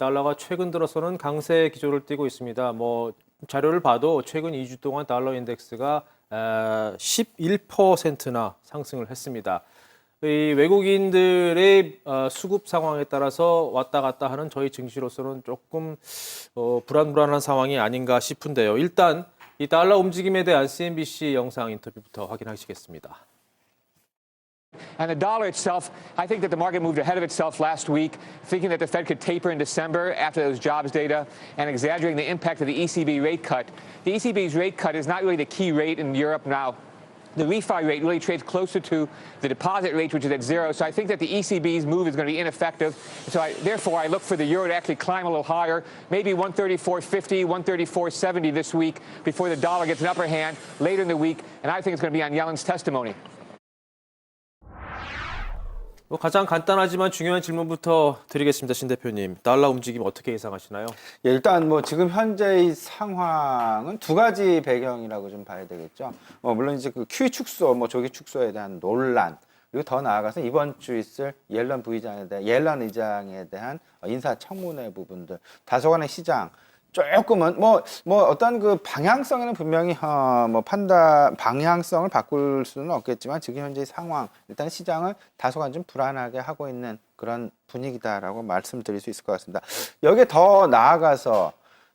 달러가 최근 들어서는 강세 기조를 띠고 있습니다. 뭐 자료를 봐도 최근 2주 동안 달러 인덱스가 11%나 상승을 했습니다. 이 외국인들의 어, 수급 상황에 따라서 왔다 갔다 하는 저희 증시로서는 조금 어, 불안불안한 상황이 아닌가 싶은데요. 일단 이 달러 움직임에 대한 CNBC 영상 인터뷰부터 확인하시겠습니다. And the dollar itself, I think that the market moved ahead of itself last week, thinking that the Fed could taper in December after those jobs data and exaggerating the impact of the ECB rate cut. The ECB's rate cut is not really the key rate in Europe now. The refi rate really trades closer to the deposit rate, which is at zero. So I think that the ECB's move is going to be ineffective. So I, therefore, I look for the euro to actually climb a little higher, maybe 134.50, 134.70 this week before the dollar gets an upper hand later in the week. And I think it's going to be on Yellen's testimony. 뭐 가장 간단하지만 중요한 질문부터 드리겠습니다, 신 대표님. 달러 움직임 어떻게 예상하시나요? 예, 일단 뭐 지금 현재의 상황은 두 가지 배경이라고 좀 봐야 되겠죠. 뭐 물론 이제 그 QE 축소, 뭐 조기 축소에 대한 논란 그리고 더 나아가서 이번 주 있을 옐런 부의장에 대한 옐런 의장에 대한 인사 청문회 부분들 다소간의 시장 조금은 뭐뭐 어떤 그 방향성에는 분명히 어, 뭐 판단 방향성을 바꿀 수는 없겠지만 지금 현재 상황 일단 시장을 다소간 좀 불안하게 하고 있는 그런 분위기다라고 말씀드릴 수 있을 것 같습니다. 여기에 더 나아가서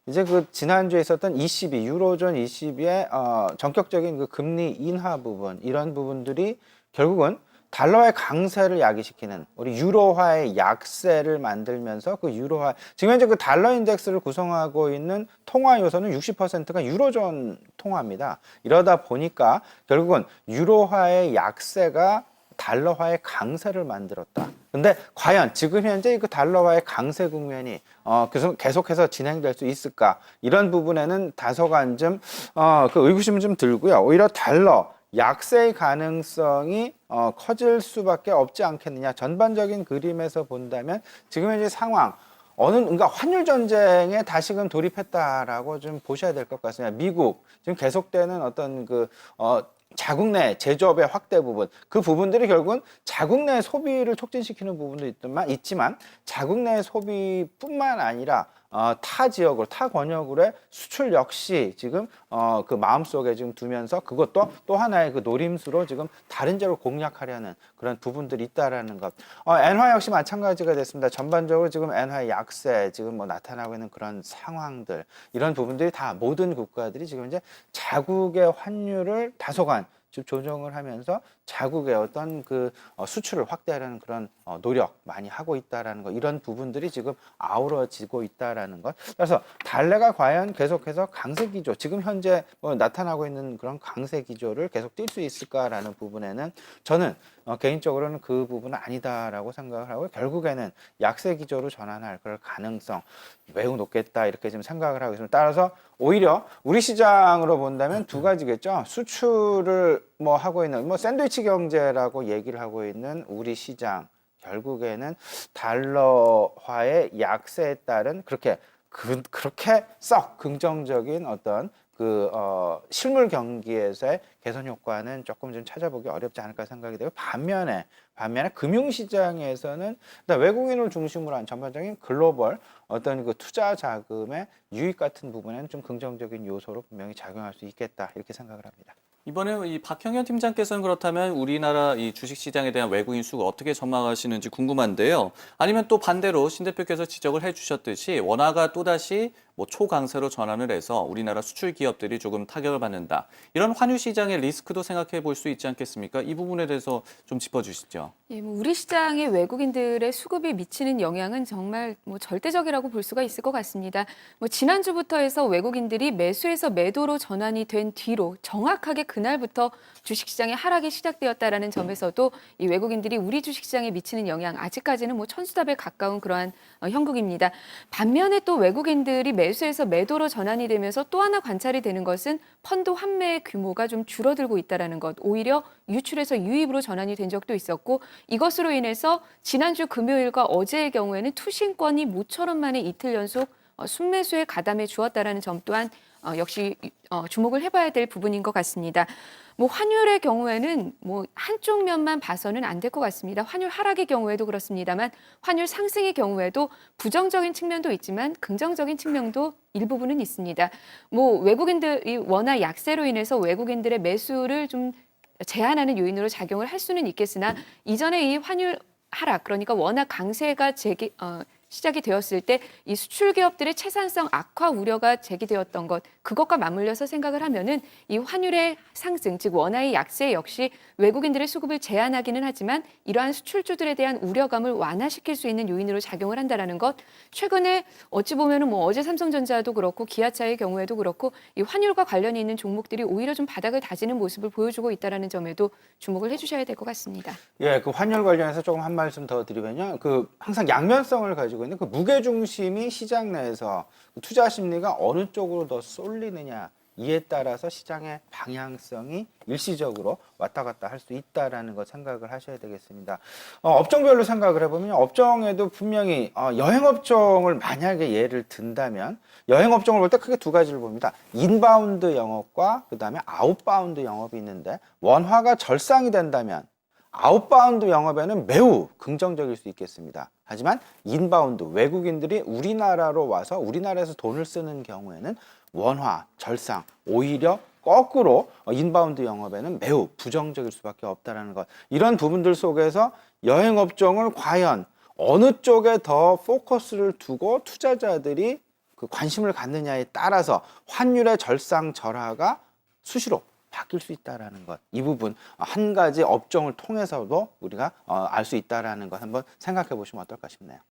이제 그 지난주에 있었던 ECB 유로존 ECB의 어, 전격적인 그 금리 인하 부분 이런 부분들이 결국은 달러의 강세를 야기시키는 우리 유로화의 약세를 만들면서 그 유로화 지금 현재 그 달러 인덱스를 구성하고 있는 통화 요소는 60%가 유로존 통화입니다. 이러다 보니까 결국은 유로화의 약세가 달러화의 강세를 만들었다. 근데 과연 지금 현재 그 달러화의 강세 국면이 어 계속 계속해서 진행될 수 있을까? 이런 부분에는 다소간 좀 어 그 의구심은 좀 들고요. 오히려 달러 약세의 가능성이 어, 커질 수밖에 없지 않겠느냐. 전반적인 그림에서 본다면 지금 현재 상황 어느 그러니까 환율 전쟁에 다시금 돌입했다라고 좀 보셔야 될 것 같습니다. 미국 지금 계속되는 어떤 그 어, 자국 내 제조업의 확대 부분 그 부분들이 결국은 자국 내 소비를 촉진시키는 부분도 있지만 있지만 자국 내 소비뿐만 아니라 어, 타 지역으로 타 권역으로의 수출 역시 지금 어, 그 마음속에 지금 두면서 그것도 또 하나의 그 노림수로 지금 다른 지역을 공략하려는 그런 부분들이 있다라는 것. 어, 엔화 역시 마찬가지가 됐습니다. 전반적으로 지금 엔화의 약세 지금 뭐 나타나고 있는 그런 상황들 이런 부분들이 다 모든 국가들이 지금 이제 자국의 환율을 다소간 좀 조정을 하면서 자국의 어떤 그 어, 수출을 확대하려는 그런 어, 노력 많이 하고 있다라는 것 이런 부분들이 지금 아우러지고 있다라는 것 그래서 달러가 과연 계속해서 강세 기조 지금 현재 뭐 나타나고 있는 그런 강세 기조를 계속 뛸 수 있을까라는 부분에는 저는 어, 개인적으로는 그 부분은 아니다라고 생각을 하고 결국에는 약세 기조로 전환할 그럴 가능성 매우 높겠다 이렇게 지금 생각을 하고 있습니다. 따라서 오히려 우리 시장으로 본다면 두 가지겠죠. 수출을 뭐 하고 있는 뭐 샌드위치 경제라고 얘기를 하고 있는 우리 시장 결국에는 달러화의 약세에 따른 그렇게 그, 그렇게 썩 긍정적인 어떤 그 어, 실물 경기에서의 개선 효과는 조금 좀 찾아보기 어렵지 않을까 생각이 되고 반면에 반면에 금융 시장에서는 외국인을 중심으로 한 전반적인 글로벌 어떤 그 투자 자금의 유입 같은 부분에는 좀 긍정적인 요소로 분명히 작용할 수 있겠다 이렇게 생각을 합니다. 이번에 이 박형현 팀장께서는 그렇다면 우리나라 이 주식 시장에 대한 외국인 수가 어떻게 전망하시는지 궁금한데요. 아니면 또 반대로 신 대표께서 지적을 해주셨듯이 원화가 또 다시 뭐 초강세로 전환을 해서 우리나라 수출 기업들이 조금 타격을 받는다. 이런 환율 시장의 리스크도 생각해 볼 수 있지 않겠습니까? 이 부분에 대해서 좀 짚어 주시죠. 예, 뭐 우리 시장에 외국인들의 수급이 미치는 영향은 정말 뭐 절대적이라고 볼 수가 있을 것 같습니다. 뭐 지난주부터 해서 외국인들이 매수에서 매도로 전환이 된 뒤로 정확하게 그날부터 주식 시장의 하락이 시작되었다라는 점에서도 이 외국인들이 우리 주식 시장에 미치는 영향 아직까지는 뭐 천수답에 가까운 그러한 어, 형국입니다. 반면에 또 외국인들이 매 수에서 매도로 전환이 되면서 또 하나 관찰이 되는 것은 펀드 환매의 규모가 좀 줄어들고 있다라는 것. 오히려 유출에서 유입으로 전환이 된 적도 있었고 이것으로 인해서 지난주 금요일과 어제의 경우에는 투신권이 모처럼 만에 이틀 연속 어, 순매수에 가담해 주었다라는 점 또한 어, 역시 어, 주목을 해봐야 될 부분인 것 같습니다. 뭐 환율의 경우에는 뭐 한쪽 면만 봐서는 안 될 것 같습니다. 환율 하락의 경우에도 그렇습니다만 환율 상승의 경우에도 부정적인 측면도 있지만 긍정적인 측면도 일부분은 있습니다. 뭐 외국인들이 워낙 약세로 인해서 외국인들의 매수를 좀 제한하는 요인으로 작용을 할 수는 있겠으나 이전에 이 환율 하락 그러니까 워낙 강세가 제기 어, 시작이 되었을 때 이 수출 기업들의 채산성 악화 우려가 제기되었던 것 그것과 맞물려서 생각을 하면은 이 환율의 상승 즉 원화의 약세 역시 외국인들의 수급을 제한하기는 하지만 이러한 수출주들에 대한 우려감을 완화시킬 수 있는 요인으로 작용을 한다라는 것 최근에 어찌 보면은 뭐 어제 삼성전자도 그렇고 기아차의 경우에도 그렇고 이 환율과 관련이 있는 종목들이 오히려 좀 바닥을 다지는 모습을 보여주고 있다라는 점에도 주목을 해주셔야 될 것 같습니다. 예, 그 환율 관련해서 조금 한 말씀 더 드리면요. 그 항상 양면성을 가지고 있는 그 무게 중심이 시장 내에서 그 투자 심리가 어느 쪽으로 더 쏠리느냐 이에 따라서 시장의 방향성이 일시적으로 왔다 갔다 할 수 있다라는 거 생각을 하셔야 되겠습니다. 어, 업종별로 생각을 해보면 업종에도 분명히 어, 여행업종을 만약에 예를 든다면 여행업종을 볼 때 크게 두 가지를 봅니다. 인바운드 영업과 그 다음에 아웃바운드 영업이 있는데 원화가 절상이 된다면 아웃바운드 영업에는 매우 긍정적일 수 있겠습니다. 하지만 인바운드 외국인들이 우리나라로 와서 우리나라에서 돈을 쓰는 경우에는 원화 절상 오히려 거꾸로 인바운드 영업에는 매우 부정적일 수밖에 없다라는 것. 이런 부분들 속에서 여행 업종을 과연 어느 쪽에 더 포커스를 두고 투자자들이 그 관심을 갖느냐에 따라서 환율의 절상 절하가 수시로 바뀔 수 있다라는 것. 이 부분 한 가지 업종을 통해서도 우리가 어, 알수 있다라는 것 한번 생각해 보시면 어떨까 싶네요.